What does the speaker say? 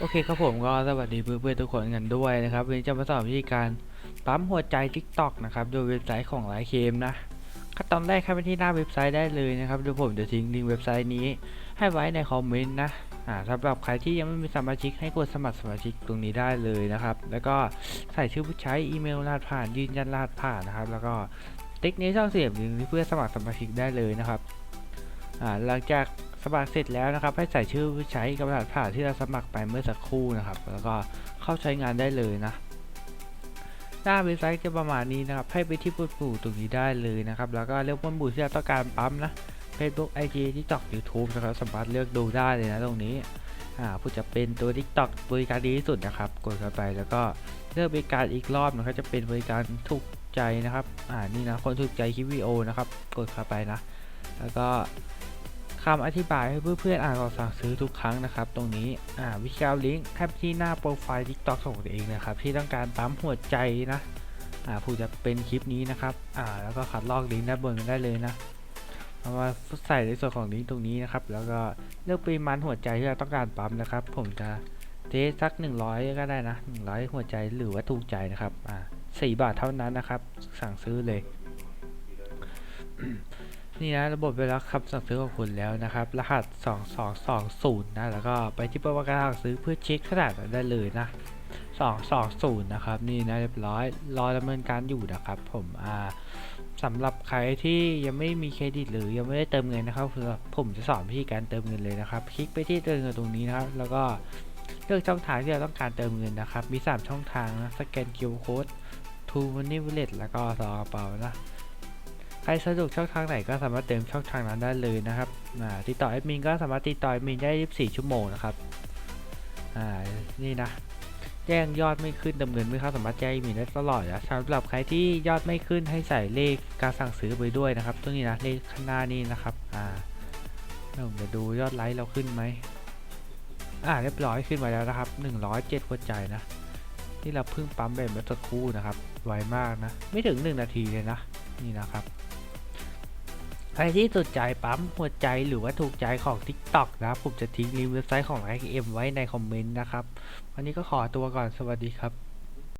โอเคครับผมก็สวัสดีเพื่อนๆทุกคนกันด้วยนะครับวันนี้จะมาสอนวิธีการปั๊มหัวใจ TikTok นะครับโดยเว็บไซต์ของไลค์เคมนะขั้นตอนแรกเข้าไปที่หน้าเว็บไซต์ได้เลยนะครับเดี๋ยวผมจะทิ้งลิงก์เว็บไซต์นี้ ให้ไว้ในคอมเมนต์นะอ่าสำหรับใครที่ยังไม่มีสมาชิกให้กดสมัครสมาชิกตรงนี้ได้เลยนะครับ แล้วก็ใส่ชื่อผู้ใช้อีเมลรหัสผ่านยืนยันรหัสผ่านนะครับ แล้วก็ติ๊กนี้ช่องเสียบลิงก์เพื่อสมัครสมาชิกได้เลยนะครับอ่าหลังจาก สมัครเสร็จแล้วนะครับ ให้ใส่ชื่อผู้ใช้กับรหัสผ่านที่เราสมัครไปเมื่อสักครู่นะครับ แล้วก็เข้าใช้งานได้เลยนะ หน้าเว็บไซต์จะประมาณนี้นะครับ ให้ไปที่ปุ่มปุ่มตรงนี้ได้เลยนะครับ แล้วก็เลือกปุ่มปุ่มที่เราต้องการปั๊มนะ Facebook IG TikTok YouTube นะครับสามารถเลือกดูได้เลยนะตรงนี้อ่าผู้จะเป็นตัว TikTok บริการดีที่สุดนะครับ กดเข้าไปแล้วก็เลือกบริการอีกรอบนะครับจะเป็นบริการถูกใจนะครับ อ่า นี่นะ คนถูกใจคลิปวิดีโอนะครับ กดเข้าไปนะ แล้วก็ คำอธิบายให้เพื่อนๆอ่านก่อนสั่งซื้อทุกครั้งนะครับ ตรงนี้อ่าวิธีกาลิงก์ให้ไปที่หน้าโปรไฟล์ TikTok ของตัวเองนะครับ ที่ต้องการปั๊มหัวใจนะอ่าผู้จะเป็นคลิปนี้นะครับอ่าแล้วก็คัดลอกลิงก์ด้านบนกันได้เลยนะเอามาใส่ในส่วนของลิงก์ตรงนี้นะครับ แล้วก็เลือกปริมาณหัวใจที่เราต้องการปั๊มนะครับ ผมจะเทสสัก 100 ก็ได้นะ 100 หัวใจหรือว่าถูกใจนะครับอ่า4บาทเท่านั้นนะครับ สั่งซื้อเลย นี่นะระบบไปรับคำสั่งซื้อของคุณแล้วนะครับ รหัส 2220 นะ แล้วก็ไปที่ประวัติการสั่งซื้อเพื่อเช็คขนาดได้เลยนะ 220 นะครับ นี่นะเรียบร้อย รอดำเนินการอยู่นะครับผม อ่าสำหรับใครที่ยังไม่มีเครดิตหรือยังไม่ได้เติมเงินนะครับคือผมจะสอนวิธีการเติมเงินเลยนะครับ คลิกไปที่เติมเงินตรงนี้นะครับ แล้วก็เลือกช่องทางที่เราต้องการเติมเงินนะครับ มี 3 ช่องทางนะ สแกน QR Code To Money Wallet แล้วก็ต่อกระเป๋านะ ครสะดวกช่องทางไหนก็สามารถเติมช่องทางนั้นได้เลยนะครับติดต่อแอดมินก็สามารถติดต่อแอดมินได้ 24 ชั่วโมงนะครับอ่านี่นะ แจ้งยอดไม่ขึ้นดำเนินไม่เข้าสามารถแจ้งมินได้ตลอดนะสำหรับใครที่ยอดไม่ขึ้นให้ใส่เลขการสั่งซื้อไปด้วยนะครับ ตรงนี้นะเลขข้างหน้านี่นะครับ อ่าเดี๋ยวผมจะดูยอดไลค์เราขึ้นไหมอ่าเรียบร้อยขึ้นมาแล้วนะครับ 107หัวใจนะที่เราเพิ่งปั๊มไปเมื่อสักครู่นะครับ ไวมากนะ ไม่ถึง 1 นาทีเลยนะ นี่นะครับ ใครที่สนใจปั๊มหัวใจหรือว่าถูกใจของ TikTok นะผมจะทิ้งลิงก์เว็บไซต์ของ IKM ไว้ในคอมเมนต์นะครับ วันนี้ก็ขอตัวก่อนสวัสดีครับ